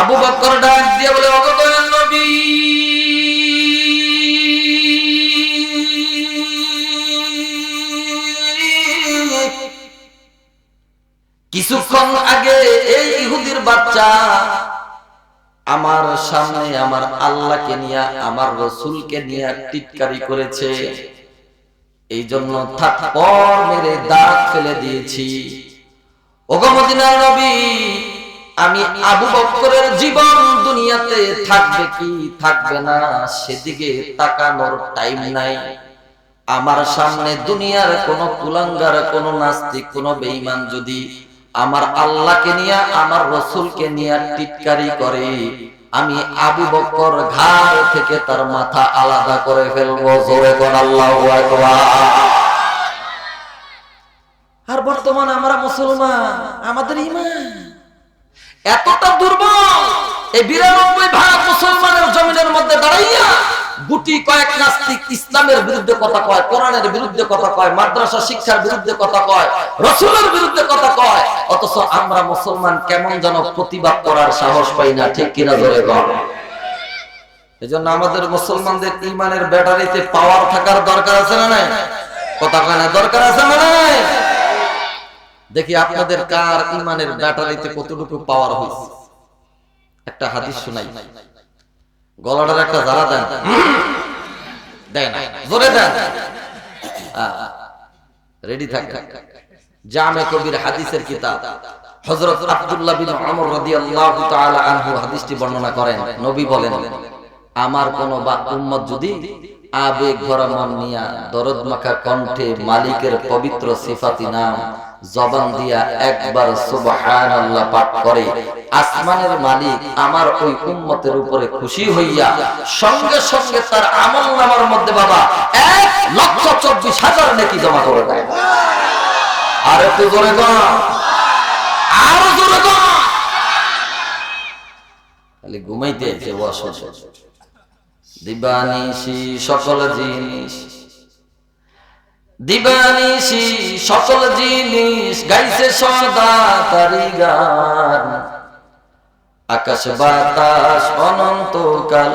আবু বকর ডাক দিয়ে বলে অগতয়ন নবী, কিছুক্ষণ আগে এই ইহুদির বাচ্চা আমার সামনে আমার আল্লাহকে নিয়ে, আমার রসুলকে নিয়ে টিটকারি করেছে। এই জন্য থাপ্পর মেরে দাঁত ফেলে দিয়েছি। ওগো মদিনার নবী আমি আবু বক্করের জীবন দুনিয়াতে থাকবে কি থাকবে না সেদিকে তাকানোর টাইম নাই। আমার সামনে দুনিয়ার কোন কুলাঙ্গার, কোন নাস্তিক, কোন বেঈমান যদি আমার আল্লাহকে নিয়ে, আমার রসুলকে নিয়ে টিটকারি করে, আমি আবু বক্কর ঘাড় থেকে তার মাথা আলাদা করে ফেলব। জোরে কোন আল্লাহ আর বর্তমান আমরা মুসলমান, আমাদের ইমান এতটা দুর্বল, এই বিরানব্বই ভাগ মুসলমানের জমিনের মধ্যে দাঁড়াইয়া গুটি কয়েক নাস্তিক ইসলামের বিরুদ্ধে কথা কয়, কোরআনের বিরুদ্ধে কথা কয়, মাদ্রাসা শিক্ষার বিরুদ্ধে কথা কয়, রসুলের বিরুদ্ধে কথা কয়, অথচ আমরা মুসলমান কেমন যেন প্রতিবাদ করার সাহস পাই না, ঠিক কিনা ধরে কর এই জন্য আমাদের মুসলমানদের ইমানের ব্যাটারিতে পাওয়ার থাকার দরকার আছে না নাই? কথা কয় না, দরকার আছে না নাই? দেখি আপনাদের কার ইমানের ব্যাটারিতে কতটুকু পাওয়ার হয়েছে একটা হাদিস শুনাই। গলাটার একটা জারা দেন। কবির হাদিসের হাদিসটি বর্ণনা করেন। নবী বলেন, আমার কোন বা, উম্মত যদি আবেগ ভরা মন নিয়া দরদ মাখা কণ্ঠে মালিকের পবিত্র সিফাতি নাম জবান দিয়া একবার সুবহানাল্লাহ পাঠ করে, আসমানের মালিক আমার ওই উম্মতের উপরে খুশি হইয়া সঙ্গে সঙ্গে তার আমল নামার মধ্যে বাবা এক লক্ষ চব্বিশ হাজার নেকি জমা করে দেয়। আর একটু জোরে আরও জোরে খালি ঘুমাইতে আছে বসে। দিবানিশি সকল জিনিস। দিবানিশি সকল জিনিস, গাইছে সদা তারি গান। আকাশ বাতাস অনন্ত অনন্তকাল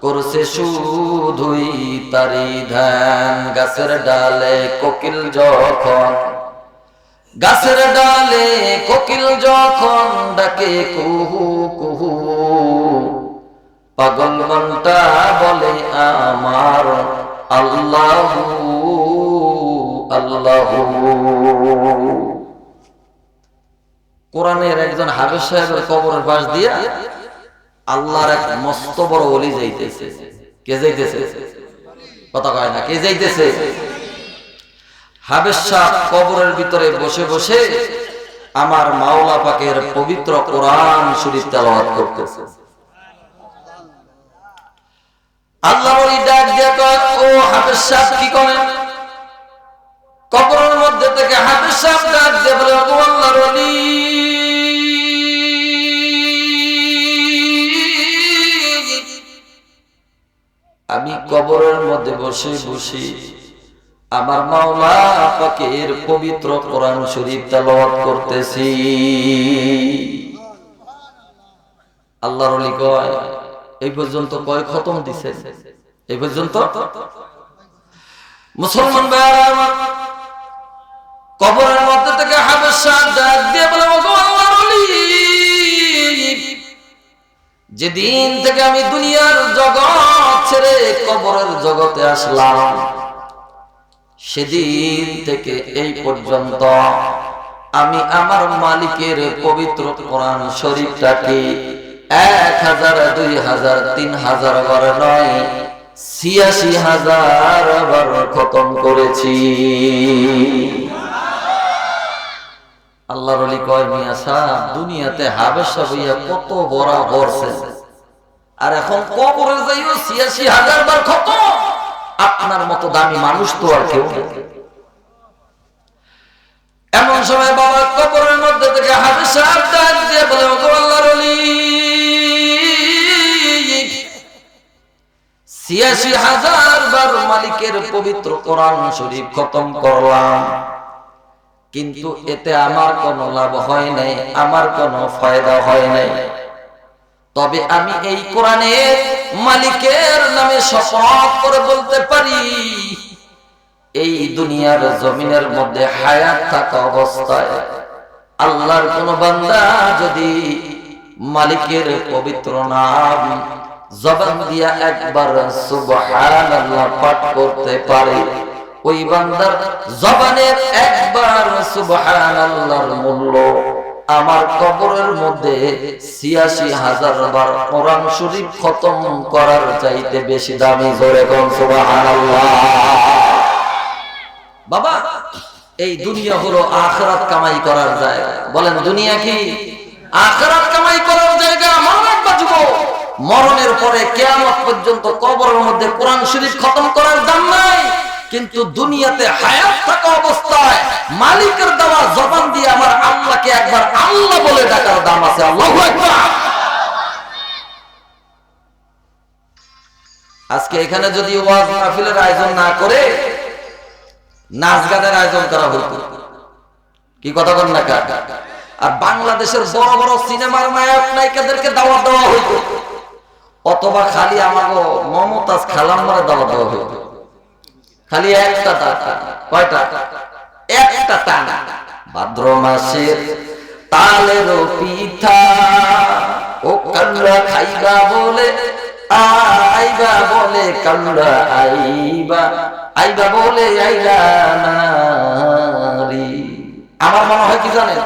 করছে শুধুই তারি ধ্যান। গাছের ডালে কোকিল যখন গাছের ডালে কোকিল যখন ডাকে কুহু কুহু। পাগল মনটা বলে আমার আল্লাহ আল্লাহ। কোরআনের একজন হাফেজ সাহেবের কবরের পাশ দিয়া আল্লাহর এক মস্ত বড় অলি যাইতেছে। কে যাইতেছে? কথা কয় না, কে যাইতেছে? হাবেজ সাহ কবরের ভিতরে বসে বসে আমার মাওলা পাকের পবিত্র কোরআন শরীফ তেলাওয়াত করতেছে। আল্লাহ ওই ডাক দিয়ে কয়, ও হাফেজ সাহেব, কি করেন? কবরের মধ্যে থেকে হাফেজ সাহেব ডাক দিয়ে বলে ও আল্লাহর ওলি, আমি কবরের মধ্যে বসে বসে আমার মাওলা আপাকে এর পবিত্র কোরআন শরীফ তেলাওয়াত করতেছি। আল্লাহর ওলি কয় এই পর্যন্ত কয় খতম দিছে? এই পর্যন্ত? মুসলমান কবরের মধ্যে থেকে যেদিন থেকে আমি দুনিয়ার জগৎ ছেড়ে কবরের জগতে আসলাম, সেদিন থেকে এই পর্যন্ত আমি আমার মালিকের পবিত্র কোরআন শরীফটাকে এক হাজার, দুই হাজার, তিন হাজার বার নয়, ছিয়াশি হাজার বার খতম করেছি। আল্লাহর কয়, মিয়া দুনিয়াতে কত বড় করছে আর এখন কবরে যাইও ছিয়াশি হাজার বার খতম। আপনার মতো দামি মানুষ তো আর কেউ এমন সময় বাবা কবরের মধ্যে থেকে হাবেশা ডাক দিয়ে বলে আল্লাহর ছিয়াশি হাজার বার মালিকের পবিত্র কোরআন শরীফ খতম করলাম। কিন্তু এতে আমার কোনো লাভ হয় নাই, আমার কোনো ফায়দা হয় নাই। তবে আমি এই কোরআনের মালিকের নামে শপথ করে বলতে পারি, এই দুনিয়ার জমিনের মধ্যে হায়াত থাকা অবস্থায় আল্লাহর কোন বান্দা যদি মালিকের পবিত্র নাম জবান দিয়া একবার সুবহানাল্লাহ পাঠ করতে পারে। ওই বান্দার জবানের একবার সুবহানাল্লাহর মূল্য আমার কবরের মধ্যে ছিয়াশি হাজার বার কোরআন শরীফ খতম করার চাইতে বেশি দামি জোরে কোন সুবহানাল্লাহ। বাবা, এই দুনিয়া হলো আখরাত কামাই করার জায়গা। বলেন, দুনিয়া কি আখরাত কামাই করার জায়গা? মরণ বাঁচব মরণের পরে কেয়ামত পর্যন্ত কবরের মধ্যে কোরআন শরীফ খতম করার দাম নাই। কিন্তু দুনিয়াতে হায়াত থাকা অবস্থায় মালিকের দেওয়া জবান দিয়ে আমার আল্লাহকে একবার আল্লাহ বলে ডাকার দাম আছে। আল্লাহু আজকে এখানে যদি ওয়াজ মাহফিলের আয়োজন না করে, নাচ গানের আয়োজন করা হতো কি কথা বল না আর বাংলাদেশের বড় বড় সিনেমার নায়ক নায়িকাদেরকে দাওয়া দেওয়া হইতো। অথবা খালি আমাকে মমতাজ খালাম্মারে দাওয়াত দেওয়া হইতো। খালি একটা কয়টা? একটা টানা ভাদ্র মাসের তালের পিঠা, ও কান্না খাইবা বলে, আইবা বলে, কান্না আইবা আইবা বলে, আইলা নারী। আমার মনে হয় কি জানেন?